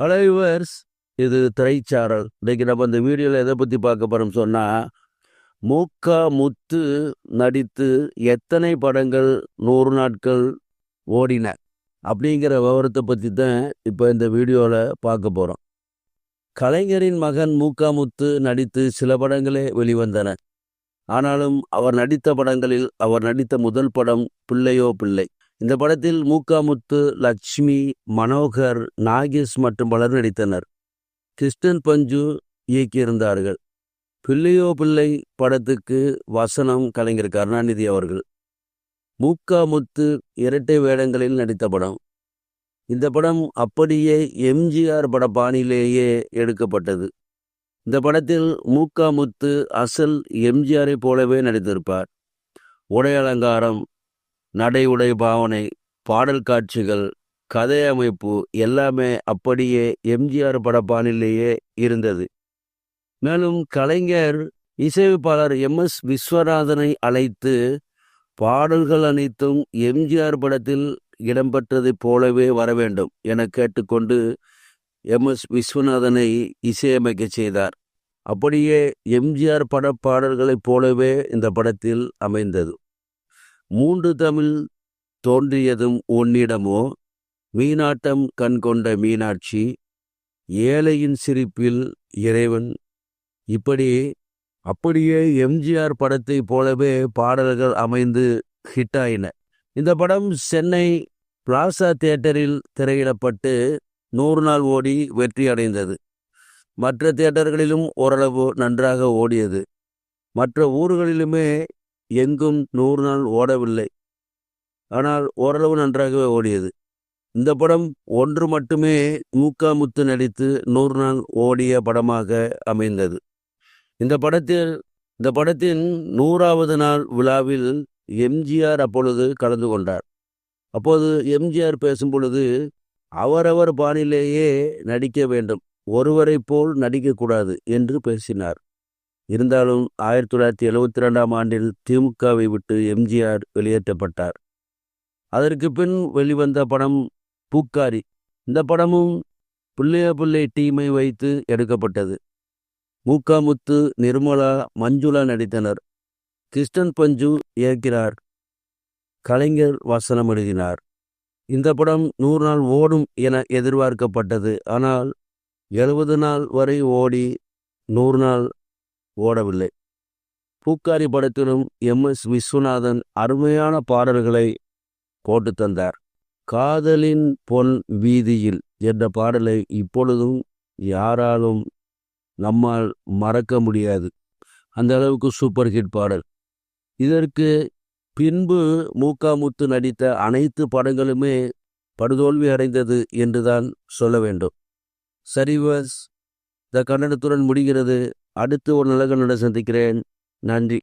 Hello இது திரைச்சாரல். இன்னைக்கு நம்ம இந்த வீடியோவில் எதை பற்றி பார்க்க போகிறோம் சொன்னால் மூக்கா முத்து நடித்து எத்தனை படங்கள் நூறு நாட்கள் ஓடின அப்படிங்கிற விவரத்தை பற்றி தான் இப்போ இந்த வீடியோவில் பார்க்க போகிறோம் கலைஞரின் மகன் மூக்கா முத்து நடித்து சில படங்களே வெளிவந்தன. ஆனாலும் அவர் நடித்த படங்களில் அவர் நடித்த முதல் படம் பிள்ளையோ பிள்ளை. இந்த படத்தில் மூக்காமுத்து லட்சுமி மனோகர் நாகேஷ் மற்றும் பலர் நடித்தனர். கிருஷ்ணன் பஞ்சு இயக்கியிருந்தார்கள். பிள்ளையோ பிள்ளை படத்துக்கு வசனம் கலைஞர் கருணாநிதி அவர்கள். மூக்காமுத்து இரட்டை வேடங்களில் நடித்த படம். இந்த படம் அப்படியே எம்ஜிஆர் பட பாணியிலேயே எடுக்கப்பட்டது. இந்த படத்தில் மூக்காமுத்து அசல் எம்ஜிஆரை போலவே நடித்திருப்பார். உடை அலங்காரம் நடை உடை பாவனை பாடல் காட்சிகள் கதை அமைப்பு எல்லாமே அப்படியே எம்ஜிஆர் படப்பானிலேயே இருந்தது. மேலும் கலைஞர் இசையமைப்பாளர் எம். எஸ். விஸ்வநாதனை அழைத்து பாடல்கள் அனைத்தும் எம்ஜிஆர் படத்தில் இடம்பெற்றதைப் போலவே வர வேண்டும் என கேட்டுக்கொண்டு எம். எஸ். விஸ்வநாதனை இசையமைக்க செய்தார். அப்படியே எம்ஜிஆர் பட பாடல்களைப் போலவே இந்த படத்தில் அமைந்தது. மூன்று தமிழ் தோன்றியதும் உன்னிடமோ? மீனாட்டம் கண் கொண்ட மீனாட்சி ஏழையின் சிரிப்பில் இறைவன். இப்படி அப்படியே எம்ஜிஆர் படத்தை போலவே பாடல்கள் அமைந்து ஹிட்டாயின. இந்த படம் சென்னை பிளாசா தியேட்டரில் திரையிடப்பட்டு நூறு நாள் ஓடி வெற்றி அடைந்தது. மற்ற தியேட்டர்களிலும் ஓரளவு நன்றாக ஓடியது. மற்ற ஊர்களிலுமே எங்கும் நூறு நாள் ஓடவில்லை. ஆனால் ஓரளவு நன்றாகவே ஓடியது. இந்த படம் ஒன்று மட்டுமே மூக்காமுத்து நடித்து நூறு நாள் ஓடிய படமாக அமைந்தது. இந்த படத்தில் இந்த படத்தின் நூறாவது நாள் விழாவில் எம்ஜிஆர் அப்பொழுது கலந்து கொண்டார். அப்போது எம்ஜிஆர் பேசும் பொழுது அவரவர் பாணியிலேயே நடிக்க வேண்டும். ஒருவரை போல் நடிக்கக்கூடாது என்று பேசினார். இருந்தாலும் ஆயிரத்தி தொள்ளாயிரத்தி எழுவத்தி ரெண்டாம் ஆண்டில் திமுகவை விட்டு எம்ஜிஆர் வெளியேற்றப்பட்டார். அதற்கு பின் வெளிவந்த படம் பூக்காரி. இந்த படமும் பிள்ளைய பிள்ளை டீமை வைத்து எடுக்கப்பட்டது. மூக்காமுத்து நிர்மலா மஞ்சுளா நடித்தனர். கிருஷ்ணன் பஞ்சு இயக்கிறார் கலைஞர் வசனம் எழுதினார். இந்த படம் நூறு நாள் ஓடும் என எதிர்பார்க்கப்பட்டது. ஆனால் எழுபது நாள் வரை ஓடி நூறு நாள் ஓடவில்லை. பூக்காரி படத்திலும் எம். எஸ். விஸ்வநாதன் அருமையான பாடல்களை போட்டு தந்தார். காதலின் பொன் வீதியில் என்ற பாடலை இப்பொழுதும் யாராலும் நம்மால் மறக்க முடியாது. அந்த அளவுக்கு சூப்பர் ஹிட் பாடல். இதற்கு பின்பு மூக்காமுத்து நடித்த அனைத்து படங்களுமே படுதோல்வி அடைந்தது என்றுதான் சொல்ல வேண்டும். சரிவஸ் த கன்னடத்துடன் முடிகிறது. அடுத்து ஒரு நல்ல கன்னட சந்திக்கிறேன். நன்றி.